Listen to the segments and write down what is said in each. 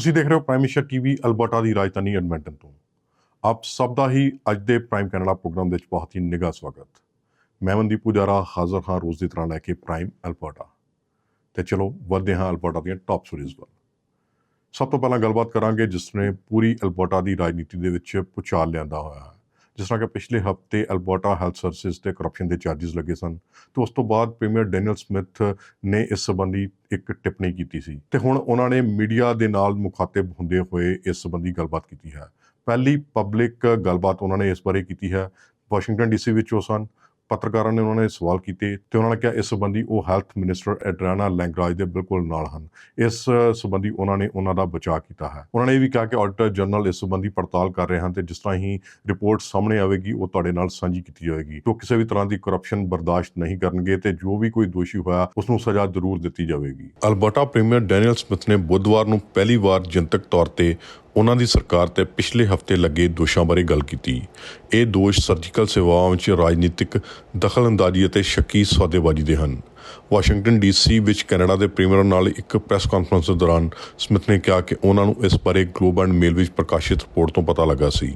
ਤੁਸੀਂ ਦੇਖ ਰਹੇ ਹੋ ਪ੍ਰਾਈਮ ਮਿਸ਼ਨ ਟੀਵੀ ਅਲਬਰਟਾ ਦੀ ਰਾਜਧਾਨੀ ਐਡਮਿੰਟਨ ਤੋਂ। ਆਪ ਸਭ ਦਾ ਹੀ ਅੱਜ ਦੇ ਪ੍ਰਾਈਮ ਕੈਨੇਡਾ ਪ੍ਰੋਗਰਾਮ ਦੇ ਵਿੱਚ ਬਹੁਤ ਹੀ ਨਿੱਘਾ ਸਵਾਗਤ। ਮੈਂ ਮਨਦੀਪ ਪੁਜਾਰਾ, ਹਾਜ਼ਰ ਹਾਂ ਰੋਜ਼ ਦੀ ਤਰ੍ਹਾਂ ਲੈ ਕੇ ਪ੍ਰਾਈਮ ਅਲਬਰਟਾ। ਤੇ ਚਲੋ, ਵਧਦੇ ਹਾਂ ਅਲਬਰਟਾ ਦੀਆਂ ਟੌਪ ਸਟੋਰੀਜ਼ ਵੱਲ। ਸਭ ਤੋਂ ਪਹਿਲਾਂ ਗੱਲਬਾਤ ਕਰਾਂਗੇ ਜਿਸ ਨੇ ਪੂਰੀ ਅਲਬਰਟਾ ਦੀ ਰਾਜਨੀਤੀ ਦੇ ਵਿੱਚ ਪੁਚਾਲ ਲਿਆਂਦਾ ਹੋਇਆ ਹੈ। ਜਿਸ ਤਰ੍ਹਾਂ ਕਿ ਪਿਛਲੇ ਹਫ਼ਤੇ ਅਲਬਰਟਾ ਹੈਲਥ ਸਰਵਿਸਿਜ਼ ਤੇ ਕਰਪਸ਼ਨ ਦੇ ਚਾਰजेस ਲੱਗੇ ਸਨ, ਤੇ ਉਸ ਤੋਂ ਬਾਅਦ ਪ੍ਰੀਮੀਅਰ ਡੈਨੀਅਲ ਸਮਿਥ ਨੇ ਇਸ ਸੰਬੰਧੀ ਇੱਕ ਟਿੱਪਣੀ ਕੀਤੀ ਸੀ। ਤੇ ਹੁਣ ਉਹਨਾਂ ਨੇ ਮੀਡੀਆ ਦੇ ਨਾਲ ਮੁਖਾਤਬ ਹੁੰਦੇ ਹੋਏ ਇਸ ਸੰਬੰਧੀ ਗੱਲਬਾਤ ਕੀਤੀ ਹੈ। ਪਹਿਲੀ ਪਬਲਿਕ ਗੱਲਬਾਤ ਉਹਨਾਂ ਨੇ ਇਸ ਬਾਰੇ ਕੀਤੀ ਹੈ। ਵਾਸ਼ਿੰਗਟਨ ਡੀਸੀ ਵਿੱਚ ਉਹ ਸਨ। ਪੱਤਰਕਾਰਾਂ ਨੇ ਉਹਨਾਂ ਨੇ ਸਵਾਲ ਕੀਤੇ ਤੇ ਉਹਨਾਂ ਨੇ ਕਿਹਾ ਇਸ ਸੰਬੰਧੀ ਉਹ ਹੈਲਥ ਮਿਨਿਸਟਰ ਐਡਰਾਨਾ ਲੈਂਗਰਾਜ ਦੇ ਬਿਲਕੁਲ ਨਾਲ ਹਨ। ਇਸ ਸੰਬੰਧੀ ਉਹਨਾਂ ਨੇ ਉਹਨਾਂ ਦਾ ਬਚਾਅ ਕੀਤਾ ਹੈ। ਉਹਨਾਂ ਨੇ ਇਹ ਵੀ ਕਿਹਾ ਕਿ ਆਡੀਟਰ ਜਨਰਲ ਇਸ ਸੰਬੰਧੀ ਪੜਤਾਲ ਕਰ ਰਹੇ ਹਨ ਤੇ ਜਿਸ ਤਰ੍ਹਾਂ ਹੀ ਰਿਪੋਰਟ ਸਾਹਮਣੇ ਆਵੇਗੀ, ਉਹ ਤੁਹਾਡੇ ਨਾਲ ਸਾਂਝੀ ਕੀਤੀ ਜਾਵੇਗੀ। ਤੋਂ ਕਿਸੇ ਵੀ ਤਰ੍ਹਾਂ ਦੀ ਕਰਪਸ਼ਨ ਬਰਦਾਸ਼ਤ ਨਹੀਂ ਕਰਨਗੇ ਤੇ ਜੋ ਵੀ ਕੋਈ ਦੋਸ਼ੀ ਹੋਇਆ ਉਸ ਨੂੰ ਸਜ਼ਾ ਜ਼ਰੂਰ ਦਿੱਤੀ ਜਾਵੇਗੀ। ਅਲਬਰਟਾ ਪ੍ਰੀਮੀਅਰ ਡੈਨੀਅਲ ਸਮਿਥ ਨੇ ਬੁੱਧਵਾਰ ਨੂੰ ਪਹਿਲੀ ਵਾਰ ਜਨਤਕ ਤੌਰ ਤੇ ਉਹਨਾਂ ਦੀ ਸਰਕਾਰ ਤੇ ਪਿਛਲੇ ਹਫ਼ਤੇ ਲੱਗੇ ਦੋਸ਼ਾਂ ਬਾਰੇ ਗੱਲ ਕੀਤੀ। ਇਹ ਦੋਸ਼ ਸਰਜੀਕਲ ਸੇਵਾਵਾਂ ਵਿੱਚ ਰਾਜਨੀਤਿਕ ਦਖਲਅੰਦਾਜ਼ੀ ਅਤੇ ਸ਼ੱਕੀ ਸੌਦੇਬਾਜ਼ੀ ਦੇ ਹਨ। ਵਾਸ਼ਿੰਗਟਨ ਡੀਸੀ ਵਿੱਚ ਕੈਨੇਡਾ ਦੇ ਪ੍ਰੀਮੀਅਰ ਨਾਲ ਇੱਕ ਪ੍ਰੈਸ ਕਾਨਫਰੰਸ ਦੌਰਾਨ ਸਮਿਥ ਨੇ ਕਿਹਾ ਕਿ ਉਹਨਾਂ ਨੂੰ ਇਸ ਬਾਰੇ ਗਲੋਬ ਐਂਡ ਮੇਲ ਵਿੱਚ ਪ੍ਰਕਾਸ਼ਿਤ ਰਿਪੋਰਟ ਤੋਂ ਪਤਾ ਲੱਗਾ ਸੀ।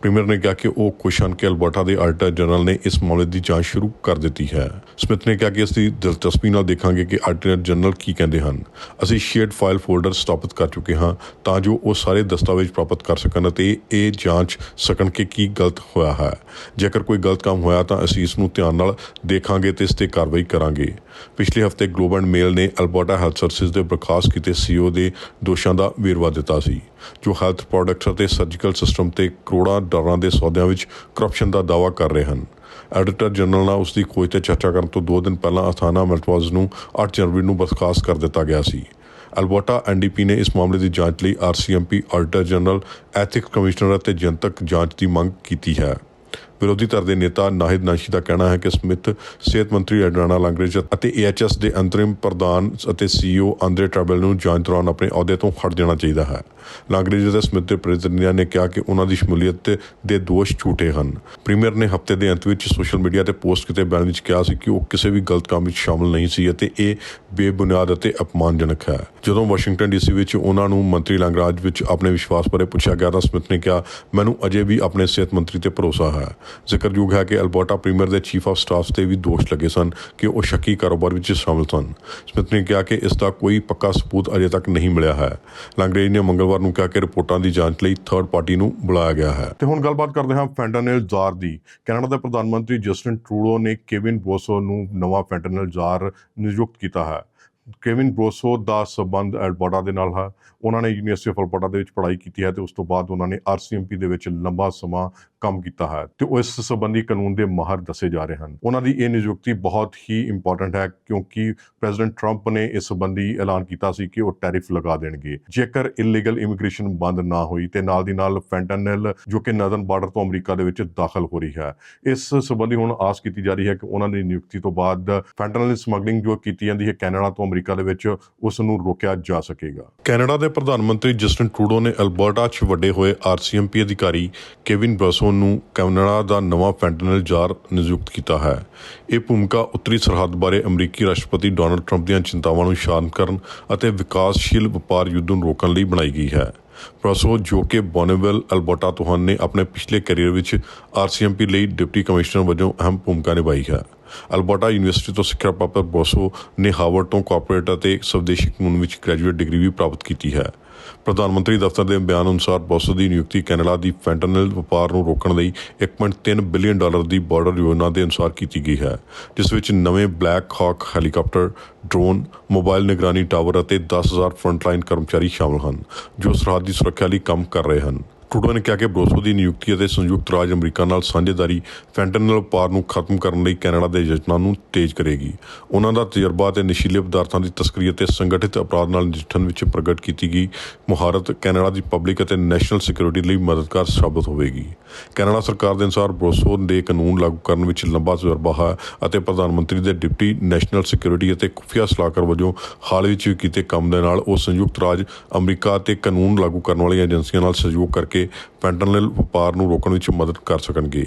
ਪ੍ਰੀਮੀਅਰ ਨੇ ਕਿਹਾ ਕਿ ਉਹ ਖੁਸ਼ ਹਨ ਕਿ ਅਲਬਰਟਾ ਦੇ ਆਡੀਟਰ ਜਨਰਲ ਨੇ ਇਸ ਮਾਮਲੇ ਦੀ ਜਾਂਚ ਸ਼ੁਰੂ ਕਰ ਦਿੱਤੀ ਹੈ। ਸਮਿਥ ਨੇ ਕਿਹਾ ਕਿ ਅਸੀਂ ਦਿਲਚਸਪੀ ਨਾਲ ਦੇਖਾਂਗੇ ਕਿ ਆਡੀਟਰ ਜਨਰਲ ਕੀ ਕਹਿੰਦੇ ਹਨ। ਅਸੀਂ ਸ਼ੇਅਰਡ ਫਾਈਲ ਫੋਲਡਰ ਸਥਾਪਿਤ ਕਰ ਚੁੱਕੇ ਹਾਂ ਤਾਂ ਜੋ ਉਹ ਸਾਰੇ ਦਸਤਾਵੇਜ਼ ਪ੍ਰਾਪਤ ਕਰ ਸਕਣ ਅਤੇ ਇਹ ਜਾਂਚ ਸਕਣ ਕਿ ਕੀ ਗਲਤ ਹੋਇਆ ਹੈ। ਜੇਕਰ ਕੋਈ ਗਲਤ ਕੰਮ ਹੋਇਆ ਤਾਂ ਅਸੀਂ ਇਸ ਨੂੰ ਧਿਆਨ ਨਾਲ ਦੇਖਾਂਗੇ ਤੇ ਇਸ ਤੇ ਕਾਰਵਾਈ ਕਰਾਂਗੇ। ਪਿਛਲੇ ਹਫ਼ਤੇ ਗਲੋਬਲ ਮੇਲ ਨੇ ਅਲਬਰਟਾ ਹੈਲਥ ਸਰਵਿਸ ਦੇ ਬਰਖਾਸਤ ਕੀਤੇ ਸੀਓ ਦੇ ਦੋਸ਼ਾਂ ਦਾ ਵੇਰਵਾ ਦਿੱਤਾ ਸੀ। ਜੋ ਹੈਲਥ ਪ੍ਰੋਡਕਟਸ ਅਤੇ ਸਰਜੀਕਲ ਸਿਸਟਮ ਤੇ ਕਰੋੜਾਂ ਡਾਲਰਾਂ ਦੇ ਸੌਦਿਆਂ ਵਿੱਚ ਕਰਪਸ਼ਨ ਦਾ ਦਾਅਵਾ ਕਰ ਰਹੇ ਹਨ। ਐਡੀਟਰ ਜਨਰਲ ਨਾਲ ਉਸ ਦੀ ਖੋਜ ਤੇ ਚਰਚਾ ਕਰਨ ਤੋਂ 2 ਦਿਨ ਪਹਿਲਾਂ ਅਥਾਨਾ ਮਲਟਵਾਜ਼ ਨੂੰ 8 ਜਨਵਰੀ ਨੂੰ ਬਰਖਾਸਤ ਕਰ ਦਿੱਤਾ ਗਿਆ ਸੀ। ਅਲਬਰਟਾ ਐਨਡੀਪੀ ਨੇ ਇਸ ਮਾਮਲੇ ਦੀ ਜਾਂਚ ਲਈ RCMP auditor general ethics commissioner ਅਤੇ ਜਨਤਕ ਜਾਂਚ ਦੀ ਮੰਗ ਕੀਤੀ ਹੈ। ਵਿਰੋਧੀ ਧਿਰ ਦੇ ਨੇਤਾ ਨਾਹਿਦ ਨਾਸ਼ੀ ਦਾ ਕਹਿਣਾ ਹੈ ਕਿ ਸਮਿਥ ਸਿਹਤ ਮੰਤਰੀ ਐਡਰਾਨਾ ਲਾਂਗਰੇਜ ਅਤੇ ਏਐਚਐਸ ਦੇ ਅੰਤਰਿਮ ਪ੍ਰਧਾਨ ਅਤੇ ਸੀਈਓ ਆਂਦਰੇ ਟ੍ਰੈਬਲ ਨੂੰ ਜਾਂਚ ਦੌਰਾਨ ਆਪਣੇ ਅਹੁਦੇ ਤੋਂ ਹਟ ਜਾਣਾ ਚਾਹੀਦਾ ਹੈ। ਲਾਂਗਰੇਜ ਅਤੇ ਸਮਿਥ ਦੇ ਪ੍ਰਤੀਨਿਧੀਆਂ ਨੇ ਕਿਹਾ ਕਿ ਉਹਨਾਂ ਦੀ ਸ਼ਮੂਲੀਅਤ ਦੇ ਦੋਸ਼ ਝੂਠੇ ਹਨ। ਪ੍ਰੀਮੀਅਰ ਨੇ ਹਫ਼ਤੇ ਦੇ ਅੰਤ ਵਿੱਚ ਸੋਸ਼ਲ ਮੀਡੀਆ ਤੇ ਪੋਸਟ ਕੀਤੇ ਬਿਆਨ ਵਿੱਚ ਕਿਹਾ ਸੀ ਕਿ ਉਹ ਕਿਸੇ ਵੀ ਗਲਤ ਕੰਮ ਵਿੱਚ ਸ਼ਾਮਲ ਨਹੀਂ ਸੀ ਅਤੇ ਇਹ ਬੇਬੁਨਿਆਦ ਅਤੇ ਅਪਮਾਨਜਨਕ ਹੈ। ਜਦੋਂ ਵਾਸ਼ਿੰਗਟਨ ਡੀਸੀ ਵਿੱਚ ਉਹਨਾਂ ਨੂੰ ਮੰਤਰੀ ਲਾਂਗਰਾਜ ਵਿੱਚ ਆਪਣੇ ਵਿਸ਼ਵਾਸ ਬਾਰੇ ਪੁੱਛਿਆ ਗਿਆ ਤਾਂ ਸਮਿਥ ਨੇ ਕਿਹਾ, ਮੈਨੂੰ ਅਜੇ ਵੀ ਆਪਣੇ ਸਿਹਤ ਮੰਤਰੀ ਤੇ ਭਰੋਸਾ ਹੈ। ਜ਼ਿਕਰਯੋਗ ਹੈ ਕਿ ਅਲਬਰਟਾ ਪ੍ਰੀਮੀਅਰ ਦੇ ਚੀਫ ਆਫ ਸਟਾਫ ਤੇ ਵੀ ਦੋਸ਼ ਲੱਗੇ ਸਨ ਕਿ ਉਹ ਸ਼ੱਕੀ ਕਾਰੋਬਾਰ ਵਿੱਚ ਸ਼ਾਮਲ ਸਨ। ਸਮਿਥ ਨੇ ਕਿਹਾ ਕਿ ਇਸ ਦਾ ਕੋਈ ਪੱਕਾ ਸਬੂਤ ਅਜੇ ਤੱਕ ਨਹੀਂ ਮਿਲਿਆ ਹੈ। ਲਾਂਗਰੇਜ ਨੇ ਮੰਗਲਵਾਰ ਨੂੰ ਕਿਹਾ ਕਿ ਰਿਪੋਰਟਾਂ ਦੀ ਜਾਂਚ ਲਈ ਥਰਡ ਪਾਰਟੀ ਨੂੰ ਬੁਲਾਇਆ ਗਿਆ ਹੈ। ਤੇ ਹੁਣ ਗੱਲਬਾਤ ਕਰਦੇ ਹਾਂ ਫੈਂਟਨਲ ਜ਼ਾਰ ਦੀ। ਕੈਨੇਡਾ ਦੇ ਪ੍ਰਧਾਨ ਮੰਤਰੀ ਜਸਟਿਨ ਟਰੂਡੋ ਨੇ ਕੇਵਿਨ ਬੋਸੋ ਨੂੰ ਨਵਾਂ ਫੈਂਟਨਲ ਜ਼ਾਰ ਨਿਯੁਕਤ ਕੀਤਾ ਹੈ। ਕੇਵਿਨ ਬ੍ਰੋਸੋ ਦਾ ਸਬੰਧ ਐਲਬਰਟਾ ਦੇ ਨਾਲ ਹੈ। ਉਹਨਾਂ ਨੇ ਯੂਨੀਵਰਸਿਟੀ ਆਫ ਅਲਬਰਟਾ ਦੇ ਵਿੱਚ ਪੜ੍ਹਾਈ ਕੀਤੀ ਹੈ ਤੇ ਉਸ ਤੋਂ ਬਾਅਦ ਉਹਨਾਂ ਨੇ ਆਰਸੀਐਮਪੀ ਦੇ ਵਿੱਚ ਲੰਬਾ ਸਮਾਂ ਕੰਮ ਕੀਤਾ ਹੈ ਤੇ ਉਹ ਇਸ ਸੰਬੰਧੀ ਕਾਨੂੰਨ ਦੇ ਮਾਹਰ ਦੱਸੇ ਜਾ ਰਹੇ ਹਨ। ਉਹਨਾਂ ਦੀ ਇਹ ਨਿਯੁਕਤੀ ਬਹੁਤ ਹੀ ਇੰਪੋਰਟੈਂਟ ਹੈ ਕਿਉਂਕਿ ਪ੍ਰੈਜ਼ੀਡੈਂਟ ਟਰੰਪ ਨੇ ਇਸ ਸੰਬੰਧੀ ਐਲਾਨ ਕੀਤਾ ਸੀ ਕਿ ਉਹ ਟੈਰਿਫ ਲਗਾ ਦੇਣਗੇ। ਜੇਕਰ ਇਲੀਗਲ ਇਮੀਗ੍ਰੇਸ਼ਨ ਬੰਦ ਨਾ ਹੋਈ ਤੇ ਨਾਲ ਦੀ ਨਾਲ ਫੈਂਟਨਲ ਜੋ ਕਿ ਨਦਨ ਬਾਰਡਰ ਤੋਂ ਅਮਰੀਕਾ ਦੇ ਵਿੱਚ ਦਾਖਲ ਹੋ ਰਹੀ ਹੈ, ਇਸ ਸੰਬੰਧੀ ਹੁਣ ਆਸ ਕੀਤੀ ਜਾ ਰਹੀ ਹੈ ਕਿ ਉਹਨਾਂ ਦੀ ਨਿਯੁਕਤੀ ਤੋਂ ਬਾਅਦ ਫੈਂਟਨਲ ਸਮਗਲਿੰਗ ਜੋ ਕੀਤੀ ਜਾਂਦੀ ਹੈ ਕੈਨੇਡਾ ਤੋਂ ਅਮਰੀਕਾ ਦੇ ਵਿੱਚ, ਉਸ ਨੂੰ ਰੋਕਿਆ ਜਾ ਸਕੇਗਾ। ਕੈਨੇਡਾ ਦੇ ਪ੍ਰਧਾਨ ਮੰਤਰੀ ਜਸਟਿਨ ਟਰੂਡੋ ਨੇ ਅਲਬਰਟਾ 'ਚ ਵੱਡੇ ਹੋਏ ਆਰਸੀਐਮਪੀ ਅਧਿਕਾਰੀ ਕੇਵਿਨ ਬਰਸੋ ਨੂੰ ਕੈਨੇਡਾ ਦਾ ਨਵਾਂ ਫੈਂਟਨਲ ਜ਼ਾਰ ਨਿਯੁਕਤ ਕੀਤਾ ਹੈ। ਇਹ ਭੂਮਿਕਾ ਉੱਤਰੀ ਸਰਹੱਦ ਬਾਰੇ ਅਮਰੀਕੀ ਰਾਸ਼ਟਰਪਤੀ ਡੋਨਲਡ ਟਰੰਪ ਦੀਆਂ ਚਿੰਤਾਵਾਂ ਨੂੰ ਸ਼ਾਂਤ ਕਰਨ ਅਤੇ ਵਿਕਾਸਸ਼ੀਲ ਵਪਾਰ ਯੁੱਧ ਨੂੰ ਰੋਕਣ ਲਈ ਬਣਾਈ ਗਈ ਹੈ। ਪ੍ਰੋਸੋ ਜੋ ਕਿ ਬੋਨੇਵਲ ਅਲਬਰਟਾ ਤੋਂ ਨੇ ਆਪਣੇ ਪਿਛਲੇ ਕੈਰੀਅਰ ਵਿੱਚ ਆਰਸੀਐਮਪੀ ਲਈ ਡਿਪਟੀ ਕਮਿਸ਼ਨਰ ਵਜੋਂ ਅਹਿਮ ਭੂਮਿਕਾ ਨਿਭਾਈ ਹੈ। ਅਲਬਰਟਾ ਯੂਨੀਵਰਸਿਟੀ ਤੋਂ ਸਿੱਖਿਆ ਪ੍ਰਾਪਤ ਬੋਸੋ ਨੇ ਹਾਰਵਰਡ ਤੋਂ ਕਾਰਪੋਰੇਟ ਅਤੇ ਸਵਦੇਸ਼ੀ ਕਾਨੂੰਨ ਵਿੱਚ ਗ੍ਰੈਜੂਏਟ ਡਿਗਰੀ ਵੀ ਪ੍ਰਾਪਤ ਕੀਤੀ ਹੈ। ਪ੍ਰਧਾਨ ਮੰਤਰੀ ਦਫ਼ਤਰ ਦੇ ਬਿਆਨ ਅਨੁਸਾਰ ਬੋਸੋ ਦੀ ਨਿਯੁਕਤੀ ਕੈਨੇਡਾ ਦੀ ਫੈਂਟਨਲ ਵਪਾਰ ਨੂੰ ਰੋਕਣ ਲਈ 1.3 ਬਿਲੀਅਨ ਡਾਲਰ ਦੀ ਬਾਰਡਰ ਯੋਜਨਾ ਦੇ ਅਨੁਸਾਰ ਕੀਤੀ ਗਈ ਹੈ, ਜਿਸ ਵਿੱਚ ਨਵੇਂ black hawk helicopter, drone, mobile ਨਿਗਰਾਨੀ ਟਾਵਰ ਅਤੇ 10000 ਫਰੰਟਲਾਈਨ ਕਰਮਚਾਰੀ ਸ਼ਾਮਲ ਹਨ, ਜੋ ਸਰਹੱਦ ਦੀ ਸੁਰੱਖਿਆ ਲਈ ਕੰਮ ਕਰ ਰਹੇ ਹਨ। ਟਰੂਡੋ ਨੇ ਕਿਹਾ ਕਿ ਬਰੋਸੋ ਦੀ ਨਿਯੁਕਤੀ ਅਤੇ ਸੰਯੁਕਤ ਰਾਜ ਅਮਰੀਕਾ ਨਾਲ ਸਾਂਝੇਦਾਰੀ ਫੈਂਟਨਲ ਪਾਰ ਨੂੰ ਖਤਮ ਕਰਨ ਲਈ ਕੈਨੇਡਾ ਦੇ ਯਤਨਾਂ ਨੂੰ ਤੇਜ਼ ਕਰੇਗੀ। ਉਹਨਾਂ ਦਾ ਤਜਰਬਾ ਅਤੇ ਨਸ਼ੀਲੇ ਪਦਾਰਥਾਂ ਦੀ ਤਸਕਰੀ ਅਤੇ ਸੰਗਠਿਤ ਅਪਰਾਧ ਨਾਲ ਨਜਿੱਠਣ ਵਿੱਚ ਪ੍ਰਗਟ ਕੀਤੀ ਗਈ ਮੁਹਾਰਤ ਕੈਨੇਡਾ ਦੀ ਪਬਲਿਕ ਅਤੇ ਨੈਸ਼ਨਲ ਸਿਕਿਉਰਿਟੀ ਲਈ ਮਦਦਗਾਰ ਸਾਬਤ ਹੋਵੇਗੀ। ਕੈਨੇਡਾ ਸਰਕਾਰ ਦੇ ਅਨੁਸਾਰ ਬਰੋਸੋ ਦੇ ਕਾਨੂੰਨ ਲਾਗੂ ਕਰਨ ਵਿੱਚ ਲੰਬਾ ਤਜਰਬਾ ਹੈ ਅਤੇ ਪ੍ਰਧਾਨ ਮੰਤਰੀ ਦੇ ਡਿਪਟੀ ਨੈਸ਼ਨਲ ਸਿਕਿਉਰਿਟੀ ਅਤੇ ਖੁਫੀਆ ਸਲਾਹਕਾਰ ਵਜੋਂ ਹਾਲ ਵਿੱਚ ਕੀਤੇ ਕੰਮ ਦੇ ਨਾਲ ਉਹ ਸੰਯੁਕਤ ਰਾਜ ਅਮਰੀਕਾ ਅਤੇ ਕਾਨੂੰਨ ਲਾਗੂ ਕਰਨ ਵਾਲੀਆਂ ਏਜੰਸੀਆਂ ਨਾਲ ਸਹਿਯੋਗ ਕਰਕੇ que ਫੈਂਟਨਲ ਵਪਾਰ ਨੂੰ ਰੋਕਣ ਵਿੱਚ ਮਦਦ ਕਰ ਸਕਣਗੇ।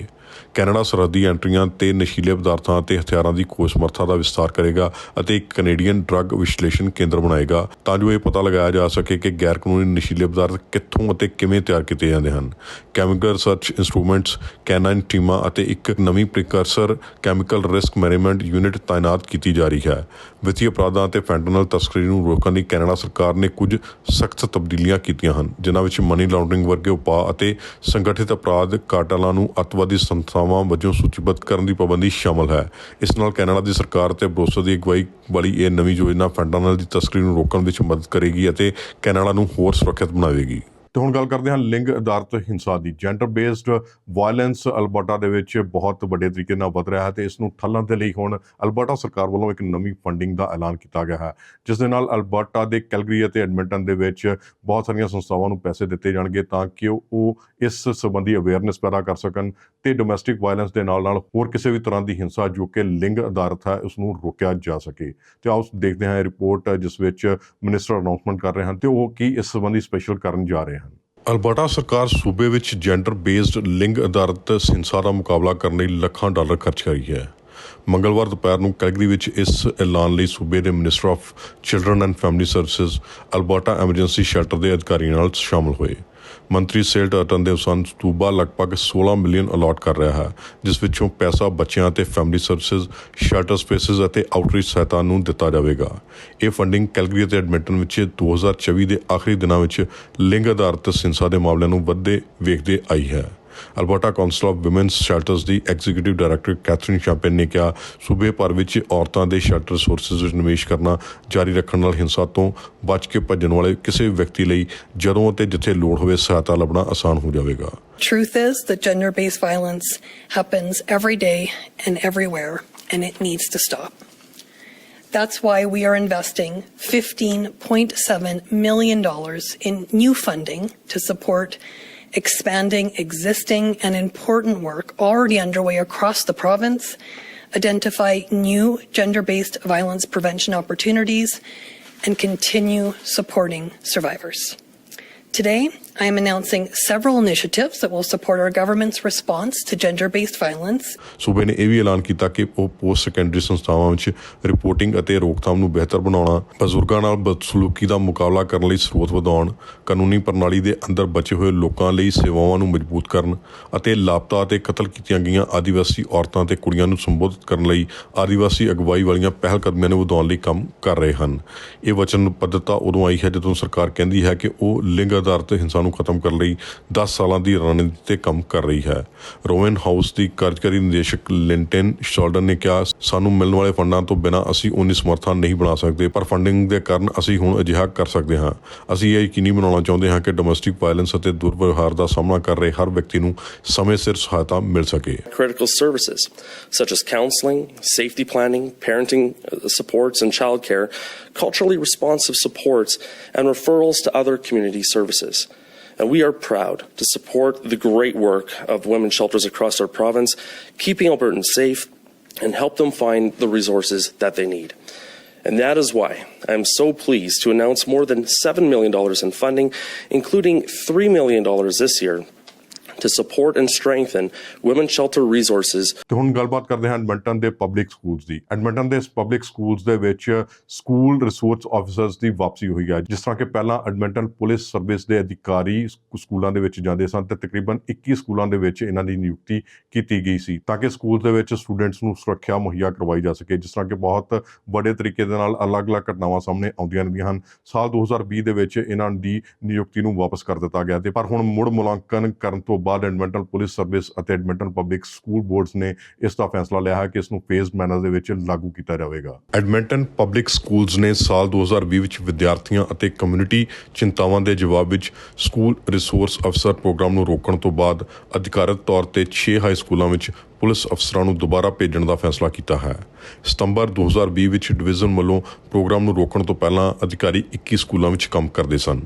ਕੈਨੇਡਾ ਸਰਹੱਦੀ ਐਂਟਰੀਆਂ ਤੇ ਨਸ਼ੀਲੇ ਪਦਾਰਥਾਂ ਅਤੇ ਹਥਿਆਰਾਂ ਦੀ ਖੋਜ ਸਮਰੱਥਾ ਦਾ ਵਿਸਤਾਰ ਕਰੇਗਾ ਅਤੇ ਇੱਕ ਕੈਨੇਡੀਅਨ ਡਰੱਗ ਵਿਸ਼ਲੇਸ਼ਣ ਕੇਂਦਰ ਬਣਾਏਗਾ। ਤਾਂ ਜੋ ਇਹ ਪਤਾ ਲਗਾਇਆ ਜਾ ਸਕੇ ਕਿ ਗੈਰ ਕਾਨੂੰਨੀ ਨਸ਼ੀਲੇ ਪਦਾਰਥ ਕਿੱਥੋਂ ਅਤੇ ਕਿਵੇਂ ਤਿਆਰ ਕੀਤੇ ਜਾਂਦੇ ਹਨ। ਕੈਮੀਕਲ ਰਿਸਰਚ ਇਨਸਟਰੂਮੈਂਟਸ ਕੈਨਾਈਨ ਟੀਮਾਂ ਅਤੇ ਇੱਕ ਨਵੀਂ precursor chemical risk management unit ਤਾਇਨਾਤ ਕੀਤੀ ਜਾ ਰਹੀ ਹੈ। ਵਿੱਤੀ ਅਪਰਾਧਾਂ ਅਤੇ ਫੈਂਟਨਲ ਤਸਕਰੀ ਨੂੰ ਰੋਕਣ ਲਈ ਕੈਨੇਡਾ ਸਰਕਾਰ ਨੇ ਕੁਝ ਸਖਤ ਤਬਦੀਲੀਆਂ ਕੀਤੀਆਂ ਹਨ, ਜਿਨ੍ਹਾਂ ਵਿੱਚ ਮਨੀ ਲਾਂਡਰਿੰਗ ਵਰਗੇ ਉਪਾਅ ਅਤੇ ਸੰਗਠਿਤ ਅਪਰਾਧ ਕਾਟਾਲਾਂ ਨੂੰ ਅੱਤਵਾਦੀ ਸੰਸਥਾਵਾਂ ਵਜੋਂ ਸੂਚੀਬੱਧ ਕਰਨ ਦੀ ਪਾਬੰਦੀ ਸ਼ਾਮਲ ਹੈ। ਇਸ ਨਾਲ ਕੈਨੇਡਾ ਦੀ ਸਰਕਾਰ ਤੇ ਬਰੋਸਾ ਦੀ ਅਗਵਾਈ ਵਾਲੀ ਇਹ ਨਵੀਂ ਯੋਜਨਾ ਫੈਂਟਨਲ ਦੀ ਤਸਕਰੀ ਨੂੰ ਰੋਕਣ ਵਿੱਚ ਮਦਦ ਕਰੇਗੀ ਅਤੇ ਕੈਨੇਡਾ ਨੂੰ ਹੋਰ ਸੁਰੱਖਿਅਤ ਬਣਾਵੇਗੀ। ਤੇ ਹੁਣ ਗੱਲ ਕਰਦੇ ਹਾਂ ਲਿੰਗ ਆਧਾਰਿਤ ਹਿੰਸਾ ਦੀ। ਜੈਂਡਰ ਬੇਸਡ ਵਾਇਲੈਂਸ ਅਲਬਰਟਾ ਦੇ ਵਿੱਚ ਬਹੁਤ ਵੱਡੇ ਤਰੀਕੇ ਨਾਲ ਵਧ ਰਿਹਾ ਹੈ ਤੇ ਇਸ ਨੂੰ ਠੱਲਣ ਦੇ ਲਈ ਹੁਣ ਅਲਬਰਟਾ ਸਰਕਾਰ ਵੱਲੋਂ ਇੱਕ ਨਵੀਂ ਫੰਡਿੰਗ ਦਾ ਐਲਾਨ ਕੀਤਾ ਗਿਆ ਹੈ। ਜਿਸ ਦੇ ਨਾਲ ਅਲਬਰਟਾ ਦੇ ਕੈਲਗਰੀ ਅਤੇ ਐਡਮਿੰਟਨ ਦੇ ਵਿੱਚ ਬਹੁਤ ਸਾਰੀਆਂ ਸੰਸਥਾਵਾਂ ਨੂੰ ਪੈਸੇ ਦਿੱਤੇ ਜਾਣਗੇ ਤਾਂ ਕਿ ਉਹ- ਇਸ ਸੰਬੰਧੀ ਅਵੇਅਰਨੈਸ ਪੈਦਾ ਕਰ ਸਕਣ ਤੇ ਡੋਮੈਸਟਿਕ ਵਾਇਲੈਂਸ ਦੇ ਨਾਲ ਨਾਲ ਹੋਰ ਕਿਸੇ ਵੀ ਤਰ੍ਹਾਂ ਦੀ ਹਿੰਸਾ ਜੋ ਕਿ ਲਿੰਗ ਆਧਾਰਿਤ ਹੈ ਉਸ ਨੂੰ ਰੋਕਿਆ ਜਾ ਸਕੇ। ਤੇ ਆਓ ਦੇਖਦੇ ਹਾਂ ਇਹ ਰਿਪੋਰਟ ਜਿਸ ਵਿੱਚ ਮਿਨਿਸਟਰ ਅਨਾਉਂਸਮੈਂਟ ਕਰ ਰਹੇ ਹਨ ਤੇ ਉਹ ਕੀ ਇਸ ਸੰਬੰਧੀ ਸਪੈਸ਼ਲ ਕਰਨ ਜਾ ਰਹੇ ਹਨ। ਅਲਬਰਟਾ ਸਰਕਾਰ ਸੂਬੇ ਵਿੱਚ ਜੈਂਡਰ ਬੇਸਡ ਲਿੰਗ ਆਧਾਰਿਤ ਹਿੰਸਾ ਦਾ ਮੁਕਾਬਲਾ ਕਰਨ ਲਈ ਲੱਖਾਂ ਡਾਲਰ ਖਰਚ ਕਰ ਰਹੀ ਹੈ। ਮੰਗਲਵਾਰ ਦੁਪਹਿਰ ਨੂੰ ਕੈਲਗਰੀ ਵਿੱਚ ਇਸ ਐਲਾਨ ਲਈ ਸੂਬੇ ਦੇ minister of children and family services Alberta emergency shelter ਦੇ ਅਧਿਕਾਰੀਆਂ ਨਾਲ ਸ਼ਾਮਲ ਹੋਏ। ਮੰਤਰੀ ਸੇਲ ਟਰਟਨ ਦੇ ਅਨੁਸਾਰ ਸੂਬਾ ਲਗਭਗ 16 ਮਿਲੀਅਨ ਅਲਾਟ ਕਰ ਰਿਹਾ ਹੈ, ਜਿਸ ਵਿੱਚੋਂ ਪੈਸਾ, ਬੱਚਿਆਂ ਅਤੇ ਫੈਮਿਲੀ ਸਰਵਿਸਿਜ਼ ਸ਼ੈਲਟਰ ਸਪੇਸਿਸ ਅਤੇ ਆਊਟਰੀਚ ਸਹਾਇਤਾ ਨੂੰ ਦਿੱਤਾ ਜਾਵੇਗਾ। ਇਹ ਫੰਡਿੰਗ ਕੈਲਗਰੀ ਅਤੇ ਐਡਮਿੰਟਨ ਵਿੱਚ 2024 ਦੇ ਆਖਰੀ ਦਿਨਾਂ ਵਿੱਚ ਲਿੰਗ ਆਧਾਰਿਤ ਹਿੰਸਾ ਦੇ ਮਾਮਲਿਆਂ ਨੂੰ ਵੱਧਦੇ, ਵੇਖਦੇ ਆਈ ਹੈ। Alberta council of women's shelters the executive director Catherine Champagne ਨੇ ਕਿਹਾ ਸੂਬੇ ਭਰ ਵਿੱਚ ਔਰਤਾਂ ਦੇ ਸ਼ੈਲਟਰ ਰਿਸੋਰਸਸ ਵਿੱਚ ਨਿਵੇਸ਼ ਕਰਨਾ ਜਾਰੀ ਰੱਖਣ ਨਾਲ ਹਿੰਸਾ ਤੋਂ ਬਚ ਕੇ ਭੱਜਣ ਵਾਲੇ ਕਿਸੇ ਵੀ ਵਿਅਕਤੀ ਲਈ ਜਦੋਂ ਅਤੇ ਜਿੱਥੇ ਲੋੜ ਹੋਵੇ ਸਹਾਇਤਾ ਲੱਭਣਾ ਆਸਾਨ ਹੋ ਜਾਵੇਗਾ Truth is that gender based violence happens every day and everywhere, and it needs to stop. That's why we are investing $15.7 million in new funding to support expanding existing and important work already underway across the province, identify new gender based violence prevention opportunities, and continue supporting survivors. Today, I am announcing several initiatives that will support our government's response to gender based violence. ਸੂਬੇ ਨੇ ਇਹ ਵੀ ਐਲਾਨ ਕੀਤਾ ਕਿ ਉਹ post secondary ਸੰਸਥਾਵਾਂ ਵਿੱਚ reporting ਅਤੇ ਰੋਕਥਾਮ ਨੂੰ ਬਿਹਤਰ ਬਣਾਉਣਾ, ਬਜ਼ੁਰਗਾਂ ਨਾਲ ਬਦਸਲੂਕੀ ਦਾ ਮੁਕਾਬਲਾ ਕਰਨ ਲਈ ਸਰੋਤ ਵਧਾਉਣ, ਕਾਨੂੰਨੀ ਪ੍ਰਣਾਲੀ ਦੇ ਅੰਦਰ ਬਚੇ ਹੋਏ ਲੋਕਾਂ ਲਈ ਸੇਵਾਵਾਂ ਨੂੰ ਮਜ਼ਬੂਤ ਕਰਨ ਅਤੇ ਲਾਪਤਾ ਅਤੇ ਕਤਲ ਕੀਤੀਆਂ ਗਈਆਂ ਆਦੀਵਾਸੀ ਔਰਤਾਂ ਤੇ ਕੁੜੀਆਂ ਨੂੰ ਸੰਬੋਧਿਤ ਕਰਨ ਲਈ ਆਦੀਵਾਸੀ ਅਗਵਾਈ ਵਾਲੀਆਂ ਪਹਿਲਕਦਮੀਆਂ ਨੂੰ ਵਧਾਉਣ ਲਈ ਕੰਮ ਕਰ ਰਹੇ ਹਨ ਇਹ ਵਚਨਬੱਧਤਾ ਉਦੋਂ ਆਈ ਹੈ ਜਦੋਂ ਸਰਕਾਰ ਕਹਿੰਦੀ ਹੈ ਕਿ ਉਹ ਲਿੰਗ ਆਧਾਰਿਤ ਹਿੰਸਾ ਨੂੰ ਖਤਮ ਕਰਨ ਲਈ 10 ਸਾਲਾਂ ਦੀ ਰਣਨੀਤੀ ਤੇ ਕੰਮ ਕਰ ਰਹੀ ਹੈ। ਰੋਵਨ ਹਾਊਸ ਦੀ ਕਾਰਜਕਾਰੀ ਨਿਦੇਸ਼ਕ ਲਿੰਟਨ ਸ਼ਾਲਡਨ ਨੇ ਕਿਹਾ ਸਾਨੂੰ ਮਿਲਣ ਵਾਲੇ ਫੰਡਾਂ ਤੋਂ ਬਿਨਾਂ ਅਸੀਂ ਉਨੀ ਸਮਰੱਥਾ ਨਹੀਂ ਬਣਾ ਸਕਦੇ ਪਰ ਫੰਡਿੰਗ ਦੇ ਕਾਰਨ ਅਸੀਂ ਹੁਣ ਅਜਿਹਾ ਕਰ ਸਕਦੇ ਹਾਂ। ਅਸੀਂ ਇਹ ਯਕੀਨੀ ਬਣਾਉਣਾ ਚਾਹੁੰਦੇ ਹਾਂ ਕਿ ਡੋਮੈਸਟਿਕ ਵਾਇਲੈਂਸ ਅਤੇ ਦੁਰਵਿਵਹਾਰ ਦਾ ਸਾਹਮਣਾ ਕਰ ਰਹੇ ਹਰ ਵਿਅਕਤੀ ਨੂੰ ਸਮੇਂ ਸਿਰ ਸਹਾਇਤਾ ਮਿਲ ਸਕੇ। Critical services such as counseling, safety planning, parenting uh, supports and childcare, culturally responsive supports, and referrals to other community services. And we are proud to support the great work of women's shelters across our province, keeping Albertans safe and help them find the resources that they need. And that is why I am so pleased to announce more than $7 million in funding, including $3 million this year to support and strengthen women's shelter resources. ਤੇ ਹੁਣ ਗੱਲਬਾਤ ਕਰਦੇ ਹਾਂ Edmonton ਦੇ public schools ਦੀ। Edmonton ਦੇ public schools ਦੇ ਵਿੱਚ ਸਕੂਲ ਰਿਸੋਰਸ ਆਫੀਸਰਸ ਦੀ ਵਾਪਸੀ ਹੋਈ ਹੈ। ਜਿਸ ਤਰ੍ਹਾਂ ਕਿ ਪਹਿਲਾਂ ਐਡਮਿੰਟਨ ਪੁਲਿਸ ਸਰਵਿਸ ਦੇ ਅਧਿਕਾਰੀ ਸਕੂਲਾਂ ਦੇ ਵਿੱਚ ਜਾਂਦੇ ਸਨ ਤੇ ਤਕਰੀਬਨ 21 ਸਕੂਲਾਂ ਦੇ ਵਿੱਚ ਇਹਨਾਂ ਦੀ ਨਿਯੁਕਤੀ ਕੀਤੀ ਗਈ ਸੀ ਤਾਂ ਕਿ ਸਕੂਲ ਦੇ ਵਿੱਚ ਸਟੂਡੈਂਟਸ ਨੂੰ ਸੁਰੱਖਿਆ ਮੁਹੱਈਆ ਕਰਵਾਈ ਜਾ ਸਕੇ। ਜਿਸ ਤਰ੍ਹਾਂ ਕਿ ਬਹੁਤ ਵੱਡੇ ਤਰੀਕੇ ਦੇ ਨਾਲ ਅਲੱਗ-ਅਲੱਗ ਘਟਨਾਵਾਂ ਸਾਹਮਣੇ ਆਉਂਦੀਆਂ ਰਹਿੰਦੀਆਂ ਹਨ। ਸਾਲ 2020 ਦੇ ਵਿੱਚ ਇਹਨਾਂ ਦੀ ਨਿਯੁਕਤੀ ਨੂੰ ਵਾਪਸ ਕਰ ਦਿੱਤਾ ਗਿਆ ਤੇ ਪਰ ਹੁਣ ਮੁੜ ਮੁਲਾਂਕਣ ਕਰਨ ਤੋਂ ਬਾਅਦ ਐਡਮਿੰਟਨ ਪੁਲਿਸ ਸਰਵਿਸ ਅਤੇ ਐਡਮਿੰਟਨ ਪਬਲਿਕ ਸਕੂਲ ਬੋਰਡਸ ਨੇ ਇਸ ਦਾ ਫੈਸਲਾ ਲਿਆ ਹੈ ਕਿ ਇਸ ਨੂੰ ਫੇਜ਼ਡ ਮੈਨਰ ਦੇ ਵਿੱਚ ਲਾਗੂ ਕੀਤਾ ਜਾਵੇਗਾ। ਐਡਮਿੰਟਨ ਪਬਲਿਕ ਸਕੂਲਸ ਨੇ ਸਾਲ 2020 ਵਿੱਚ ਵਿਦਿਆਰਥੀਆਂ ਅਤੇ ਕਮਿਊਨਿਟੀ ਚਿੰਤਾਵਾਂ ਦੇ ਜਵਾਬ ਵਿੱਚ ਸਕੂਲ ਰਿਸੋਰਸ ਅਫਸਰ ਪ੍ਰੋਗਰਾਮ ਨੂੰ ਰੋਕਣ ਤੋਂ ਬਾਅਦ ਅਧਿਕਾਰਤ ਤੌਰ ਤੇ 6 ਹਾਈ ਸਕੂਲਾਂ ਵਿੱਚ ਪੁਲਿਸ ਅਫਸਰਾਂ ਨੂੰ ਦੁਬਾਰਾ ਭੇਜਣ ਦਾ ਫੈਸਲਾ ਕੀਤਾ ਹੈ। ਸਤੰਬਰ 2020 ਵਿੱਚ ਡਿਵੀਜ਼ਨ ਵੱਲੋਂ ਪ੍ਰੋਗਰਾਮ ਨੂੰ ਰੋਕਣ ਤੋਂ ਪਹਿਲਾਂ ਅਧਿਕਾਰੀ 21 ਸਕੂਲਾਂ ਵਿੱਚ ਕੰਮ ਕਰਦੇ ਸਨ।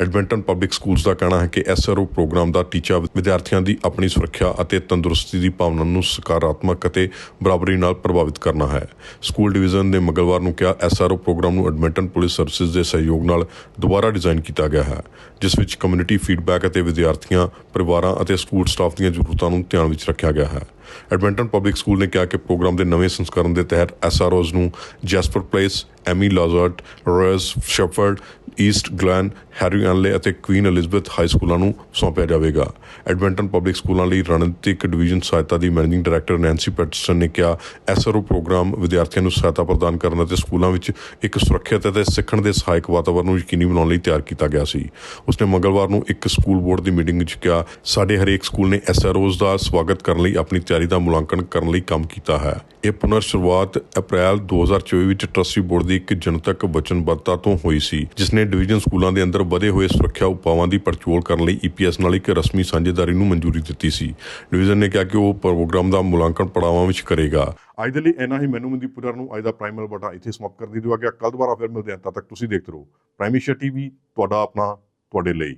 ਐਡਮਿੰਟਨ ਪਬਲਿਕ ਸਕੂਲਸ ਦਾ ਕਹਿਣਾ ਹੈ ਕਿ ਐਸਆਰਓ ਪ੍ਰੋਗਰਾਮ ਦਾ ਟੀਚਾ ਵਿਦਿਆਰਥੀਆਂ ਦੀ ਆਪਣੀ ਸੁਰੱਖਿਆ ਅਤੇ ਤੰਦਰੁਸਤੀ ਦੀ ਭਾਵਨਾ ਨੂੰ ਸਕਾਰਾਤਮਕ ਅਤੇ ਬਰਾਬਰੀ ਨਾਲ ਪ੍ਰਭਾਵਿਤ ਕਰਨਾ ਹੈ। ਸਕੂਲ ਡਿਵੀਜ਼ਨ ਨੇ ਮੰਗਲਵਾਰ ਨੂੰ ਕਿਹਾ ਐਸਆਰਓ ਪ੍ਰੋਗਰਾਮ ਨੂੰ ਐਡਮਿੰਟਨ ਪੁਲਿਸ ਸਰਵਿਸਿਜ਼ ਦੇ ਸਹਿਯੋਗ ਨਾਲ ਦੁਬਾਰਾ ਡਿਜ਼ਾਈਨ ਕੀਤਾ ਗਿਆ ਹੈ, ਜਿਸ ਵਿੱਚ ਕਮਿਊਨਿਟੀ ਫੀਡਬੈਕ ਅਤੇ ਵਿਦਿਆਰਥੀਆਂ, ਪਰਿਵਾਰਾਂ ਅਤੇ ਸਕੂਲ ਸਟਾਫ ਦੀਆਂ ਜ਼ਰੂਰਤਾਂ ਨੂੰ ਧਿਆਨ ਵਿੱਚ ਰੱਖਿਆ ਗਿਆ ਹੈ। ਐਡਮਿੰਟਨ ਪਬਲਿਕ ਸਕੂਲ ਨੇ ਕਿਹਾ ਕਿ ਪ੍ਰੋਗਰਾਮ ਦੇ ਨਵੇਂ ਸੰਸਕਰਨ ਦੇ ਤਹਿਤ ਐਸਆਰਓਜ਼ ਨੂੰ Jasper Place, M E LaZerte, Ross Sheppard, Eastglen Harry Ainlay ਅਤੇ ਕੁਈਨ ਐਲਿਜ਼ਬeth ਹਾਈ ਸਕੂਲਾਂ ਨੂੰ ਸੌਂਪਿਆ ਜਾਵੇਗਾ। ਐਡਮਿੰਟਨ ਪਬਲਿਕ ਸਕੂਲਾਂ ਲਈ ਰਣਨੀਤਿਕ ਡਿਵੀਜ਼ਨ ਸਹਾਇਤਾ ਦੀ ਮੈਨੇਜਿੰਗ ਡਾਇਰੈਕਟਰ ਨੈਂਸੀ ਪੈਟਰਸਨ ਨੇ ਕਿਹਾ ਐਸਆਰਓ ਪ੍ਰੋਗਰਾਮ ਵਿਦਿਆਰਥੀਆਂ ਨੂੰ ਸਹਾਇਤਾ ਪ੍ਰਦਾਨ ਕਰਨ ਅਤੇ ਸਕੂਲਾਂ ਵਿੱਚ ਇੱਕ ਸੁਰੱਖਿਅਤ ਅਤੇ ਸਿੱਖਣ ਦੇ ਸਹਾਇਕ ਵਾਤਾਵਰਣ ਨੂੰ ਯਕੀਨੀ ਬਣਾਉਣ ਲਈ ਤਿਆਰ ਕੀਤਾ ਗਿਆ ਸੀ। ਉਸਨੇ ਮੰਗਲਵਾਰ ਨੂੰ ਇੱਕ ਸਕੂਲ ਬੋਰਡ ਦੀ ਮੀਟਿੰਗ ਵਿੱਚ ਕਿਹਾ, ਸਾਡੇ ਹਰੇਕ ਸਕੂਲ ਨੇ ਐਸਆਰਓਜ਼ ਦਾ ਸਵਾਗਤ ਕਰਨ ਲਈ ਆਪਣੀ ਤਿਆਰੀ ਦਾ ਮੁਲਾਂਕਣ ਕਰਨ ਲਈ ਕੰਮ ਕੀਤਾ ਹੈ। ਇਹ ਪੁਨਰ ਸ਼ੁਰੂਆਤ ਅਪ੍ਰੈਲ 2024 ਵਿੱਚ ਟਰਸਟੀ ਬੋਰਡ ਦੀ ਇੱਕ ਜਨਤਕ ਵਚਨਬੱਧਤਾ ਤੋਂ ਹੋਈ ਸੀ ਜਿਸ ਨੇ ਡਿਵੀਜ਼ਨ ਸਕੂਲਾਂ ਦੇ ਅੰਦਰ ਵਧੇ ਹੋਏ ਸੁਰੱਖਿਆ ਉਪਾਵਾਂ ਦੀ ਪੜਚੋਲ ਕਰਨ ਲਈ ਈਪੀਐਸ ਨਾਲ ਇੱਕ ਰਸਮੀ ਸਾਂਝੇਦਾਰੀ ਨੂੰ ਮਨਜ਼ੂਰੀ ਦਿੱਤੀ ਸੀ। ਡਿਵੀਜ਼ਨ ਨੇ ਕਿਹਾ ਕਿ ਉਹ ਪ੍ਰੋਗਰਾਮ ਦਾ ਮੁਲਾਂਕਣ ਪੜਾਵਾਂ ਵਿੱਚ ਕਰੇਗਾ। ਅੱਜ ਦੇ ਲਈ ਇੰਨਾ ਹੀ। ਮੈਨੂੰ ਮਨਦੀਪ ਪੁਜਾਰ ਨੂੰ ਅੱਜ ਦਾ ਪ੍ਰਾਈਮਲ ਬਟਾ ਇੱਥੇ ਸਮਾਪਤ ਕਰ ਦਿਓ ਗਿਆ ਕੱਲ ਦੁਬਾਰਾ ਫਿਰ ਮਿਲਦੇ ਹਾਂ। ਤਦ ਤੱਕ ਤੁਸੀਂ ਦੇਖਦੇ ਰਹੋ। ਪ੍ਰਾਈਮ ਟੀਵੀ ਤੁਹਾਡਾ ਆਪਣਾ, ਤੁਹਾਡੇ ਲਈ।